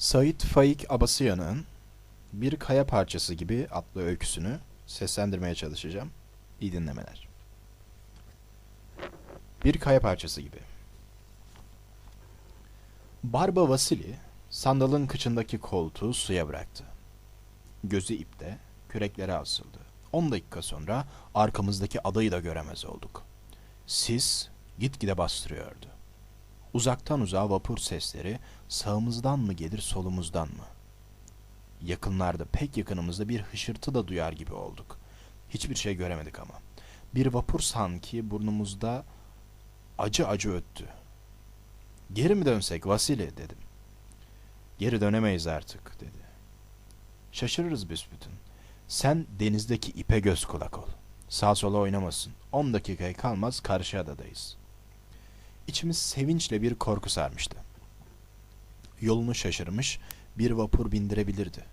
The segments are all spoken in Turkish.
Sait Faik Abasıyan'ın Bir Kaya Parçası gibi adlı öyküsünü seslendirmeye çalışacağım. İyi dinlemeler. Bir Kaya Parçası gibi. Barba Vasili sandalın kıçındaki koltuğu suya bıraktı. Gözü ipte, küreklere asıldı. 10 dakika sonra arkamızdaki adayı da göremez olduk. Sis gitgide bastırıyordu. Uzaktan uzağa vapur sesleri sağımızdan mı gelir solumuzdan mı? Yakınlarda pek yakınımızda bir hışırtı da duyar gibi olduk. Hiçbir şey göremedik ama. Bir vapur sanki burnumuzda acı acı öttü. Geri mi dönsek Vasili dedim. Geri dönemeyiz artık dedi. Şaşırırız büsbütün. Sen denizdeki ipe göz kulak ol. Sağ sola oynamasın. 10 dakikaya kalmaz karşı adadayız. İçimiz sevinçle bir korku sarmıştı. Yolunu şaşırmış bir vapur bindirebilirdi.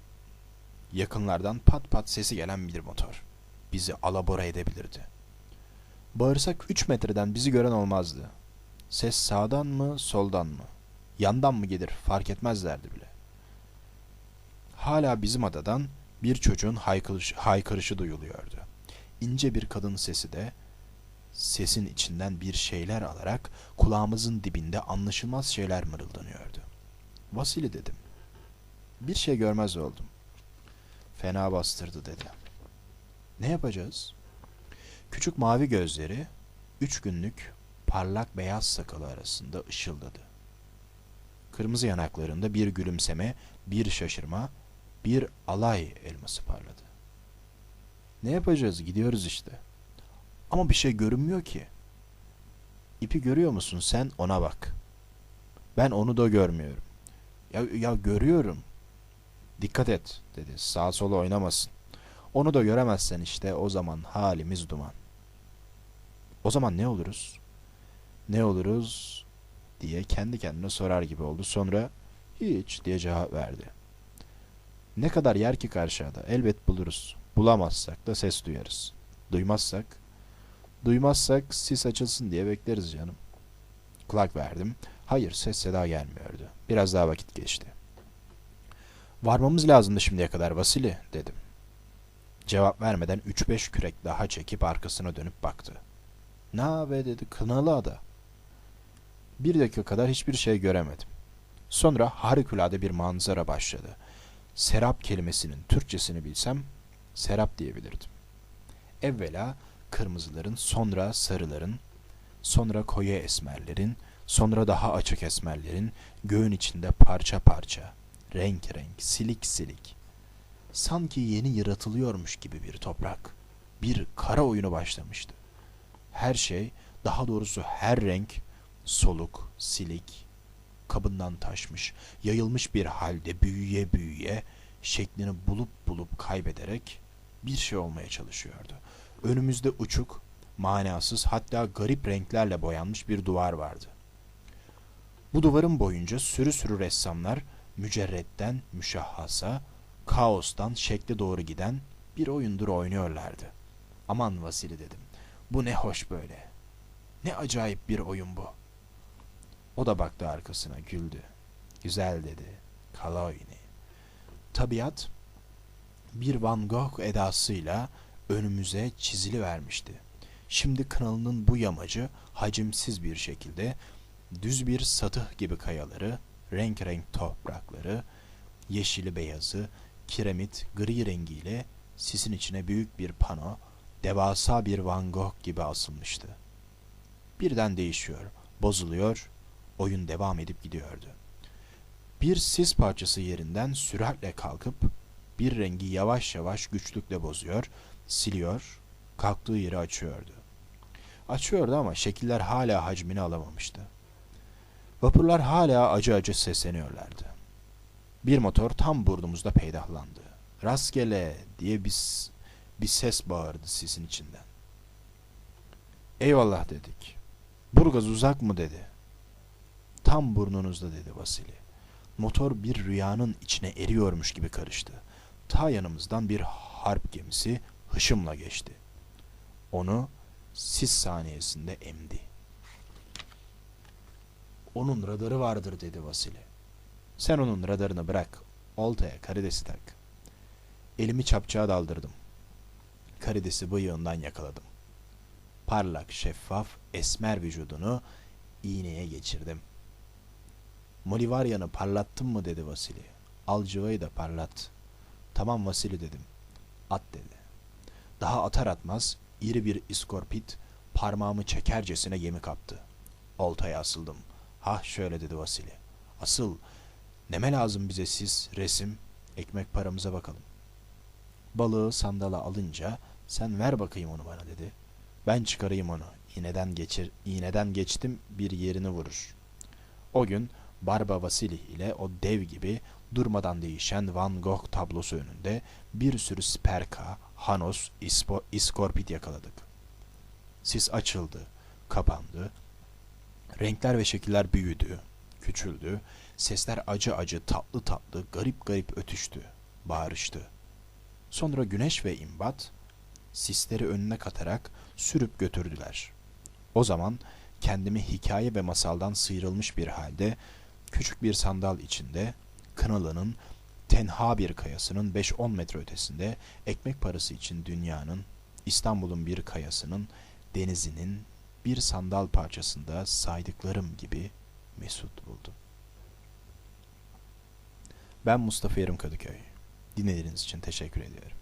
Yakınlardan pat pat sesi gelen bir motor. Bizi alabora edebilirdi. Bağırsak 3 metreden bizi gören olmazdı. Ses sağdan mı soldan mı? Yandan mı gelir fark etmezlerdi bile. Hala bizim adadan bir çocuğun haykırış, haykırışı duyuluyordu. İnce bir kadın sesi de sesin içinden bir şeyler alarak kulağımızın dibinde anlaşılmaz şeyler mırıldanıyordu. Vasili dedim. Bir şey görmez oldum. Fena bastırdı dedi. Ne yapacağız? Küçük mavi gözleri üç günlük parlak beyaz sakalı arasında ışıldadı. Kırmızı yanaklarında bir gülümseme, bir şaşırma, bir alay elması parladı. Ne yapacağız? Gidiyoruz işte. Ama bir şey görünmüyor ki. İpi görüyor musun sen? Ona bak. Ben onu da görmüyorum. Ya, ya görüyorum. Dikkat et dedi. Sağa sola oynamasın. Onu da göremezsen işte o zaman halimiz duman. O zaman ne oluruz? Ne oluruz diye kendi kendine sorar gibi oldu. Sonra hiç diye cevap verdi. Ne kadar yer ki karşıda elbet buluruz. Bulamazsak da ses duyarız. Duymazsak Duymazsak sis açılsın diye bekleriz canım. Kulak verdim. Hayır ses seda gelmiyordu. Biraz daha vakit geçti. Varmamız lazımdı şimdiye kadar Vasili dedim. Cevap vermeden 3-5 kürek daha çekip arkasına dönüp baktı. Na be dedi kınalı ada. Bir dakika kadar hiçbir şey göremedim. Sonra harikulade bir manzara başladı. Serap kelimesinin Türkçesini bilsem serap diyebilirdim. Evvela kırmızıların, sonra sarıların, sonra koyu esmerlerin, sonra daha açık esmerlerin göğün içinde parça parça, renk renk, silik silik. Sanki yeni yaratılıyormuş gibi bir toprak, bir kara oyunu başlamıştı. Her şey, daha doğrusu her renk soluk, silik, kabından taşmış, yayılmış bir halde büyüye büyüye şeklini bulup bulup kaybederek bir şey olmaya çalışıyordu. Önümüzde uçuk, manasız hatta garip renklerle boyanmış bir duvar vardı. Bu duvarın boyunca sürü sürü ressamlar mücerretten müşahhasa, kaostan şekle doğru giden bir oyundur oynuyorlardı. Aman Vasili dedim. Bu ne hoş böyle. Ne acayip bir oyun bu. O da baktı arkasına güldü. Güzel dedi. Kaloyni. Tabiat bir Van Gogh edasıyla önümüze çizili vermişti. Şimdi kanalının bu yamacı hacimsiz bir şekilde düz bir satıh gibi kayaları, renk renk toprakları, yeşili beyazı, kiremit gri rengiyle sisin içine büyük bir pano, devasa bir Van Gogh gibi asılmıştı. Birden değişiyor, bozuluyor, oyun devam edip gidiyordu. Bir sis parçası yerinden süratle kalkıp bir rengi yavaş yavaş güçlükle bozuyor, siliyor, kalktığı yeri açıyordu. Açıyordu ama şekiller hala hacmini alamamıştı. Vapurlar hala acı acı sesleniyorlardı. Bir motor tam burnumuzda peydahlandı. Rastgele diye bir, bir ses bağırdı sisin içinden. Eyvallah dedik. Burgaz uzak mı dedi. Tam burnunuzda dedi Vasili. Motor bir rüyanın içine eriyormuş gibi karıştı. Ta yanımızdan bir harp gemisi hışımla geçti. Onu sis saniyesinde emdi. Onun radarı vardır dedi Vasile. Sen onun radarını bırak. Oltaya karidesi tak. Elimi çapçığa daldırdım. Karidesi bıyığından yakaladım. Parlak, şeffaf, esmer vücudunu iğneye geçirdim. Molivaryan'ı parlattın mı dedi Vasili. Al cıvayı da parlat. Tamam Vasili dedim. At dedi. Daha atar atmaz iri bir iskorpit parmağımı çekercesine yemi kaptı. Oltaya asıldım. Hah şöyle dedi Vasili. Asıl neme lazım bize siz resim ekmek paramıza bakalım. Balığı sandala alınca sen ver bakayım onu bana dedi. Ben çıkarayım onu. İğneden geçir, iğneden geçtim bir yerini vurur. O gün Barba Vasili ile o dev gibi durmadan değişen Van Gogh tablosu önünde bir sürü sperka, hanos, ispo, iskorpit yakaladık. Sis açıldı, kapandı. Renkler ve şekiller büyüdü, küçüldü. Sesler acı acı, tatlı tatlı, garip garip ötüştü, bağırıştı. Sonra güneş ve imbat sisleri önüne katarak sürüp götürdüler. O zaman kendimi hikaye ve masaldan sıyrılmış bir halde küçük bir sandal içinde Kınalı'nın tenha bir kayasının 5-10 metre ötesinde ekmek parası için dünyanın, İstanbul'un bir kayasının, denizinin bir sandal parçasında saydıklarım gibi mesut buldum. Ben Mustafa Yarım Kadıköy. Dinlediğiniz için teşekkür ediyorum.